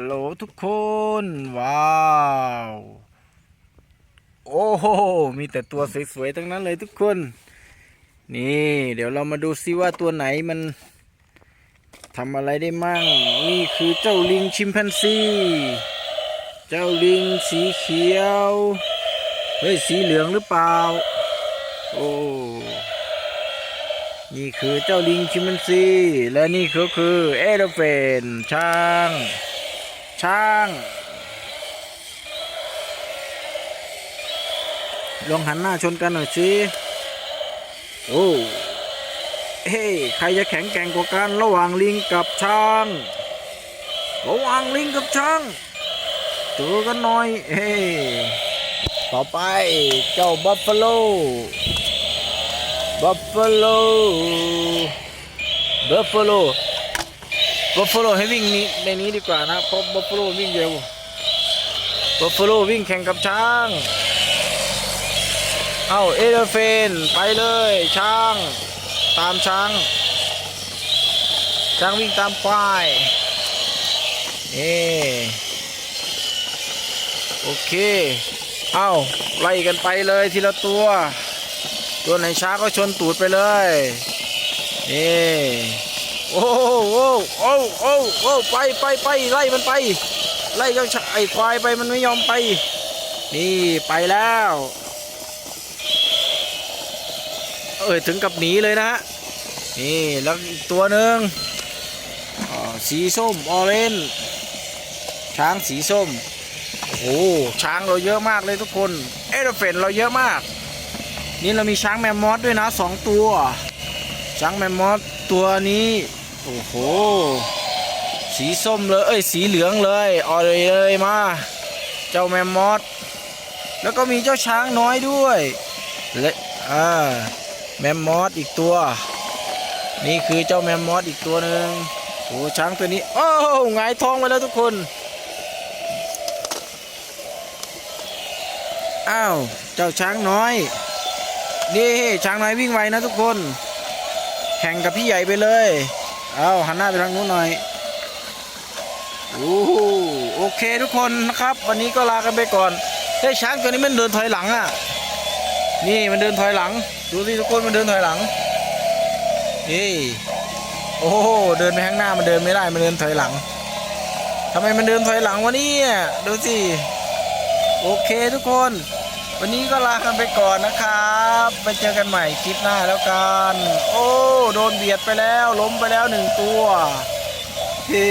ฮัลโหลทุกคน ว้าว โอ้โห มีแต่ตัวสวยๆทั้งนั้นเลยทุกคน นี่ เดี๋ยวเรามาดูซิว่าตัวไหนมันทำอะไรได้มั่ง นี่คือเจ้าลิงชิมแปนซี เจ้าลิงสีเขียว เฮ้ย สีเหลืองหรือเปล่า โอ้ นี่คือเจ้าลิงชิมแปนซี และนี่ก็คือเอเดเฟนช้าง ช้างลองหันหน้าชนกันหน่อยสิโอ้เฮ้ใครจะแข็งแกร่งกว่ากันระหว่างลิงกับช้างระหว่างลิงกับช้างเจอกันหน่อยเฮ้ต่อไปเจ้าบัฟฟาโลบัฟฟาโลบัฟฟาโล บัฟฟาโลให้วิ่งนี้ในนี้ดีกว่านะเพราะบัฟฟาโลวิ่งเร็วบัฟฟาโลวิ่งแข่งกับช้าง เอาเอเลเฟนไปเลยช้าง ตามช้าง ช้างวิ่งตามควายนี่โอเค เอาไล่กันไปเลยทีละตัว ตัวไหนช้าก็ชนตูดไปเลยนี่ โอ้โหโอ้โอ้โอ้ไปไปไปไล่มันไป ไล่เจ้าไอ้ควายไปมันไม่ยอมไป นี่ไปแล้ว เอ้ยถึงกับหนีเลยนะฮะนี่แล้วอีกตัวหนึ่งสีส้มออเรนช้างสีส้มโอ้ช้างเราเยอะมากเลยทุกคนเอเดเฟนเราเยอะมาก นี่เรามีช้างแมมมอสด้วยนะสองตัว ช้างแมมมอสตัวนี้ โอ้โห สีส้มเลยเอ้ยสีเหลืองเลยออเลยเลยมา เจ้าแมมมอสแล้วก็มีเจ้าช้างน้อยด้วยและอ่าแมมมอสอีกตัว นี่คือเจ้าแมมมอสอีกตัวหนึ่งโอ้ช้างตัวนี้ โอ้หงายท้องไปแล้วทุกคน อ้าว เจ้าช้างน้อย นี่ช้างน้อยวิ่งไวนะทุกคน แข่งกับพี่ใหญ่ไปเลย เอาหันหน้าไปทางนู้นหน่อยโอ้โหโอเคทุกคนนะครับ วันนี้ก็ลากันไปก่อนเฮ้ยช้างตัวนี้มันเดินถอยหลังอะ นี่มันเดินถอยหลัง ดูสิทุกคนมันเดินถอยหลังนี่โอ้โหเดินไปข้างหน้ามันเดินไม่ได้มันเดินถอยหลังทำไมมันเดินถอยหลังวะเนี่ยดูสิโอเคทุกคน วันนี้ก็ลากันไปก่อนนะครับ ไปเจอกันใหม่คลิปหน้าแล้วกัน โอ้ โดนเบียดไปแล้ว ล้มไปแล้วหนึ่งตัวเฮ้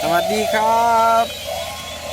สวัสดีครับ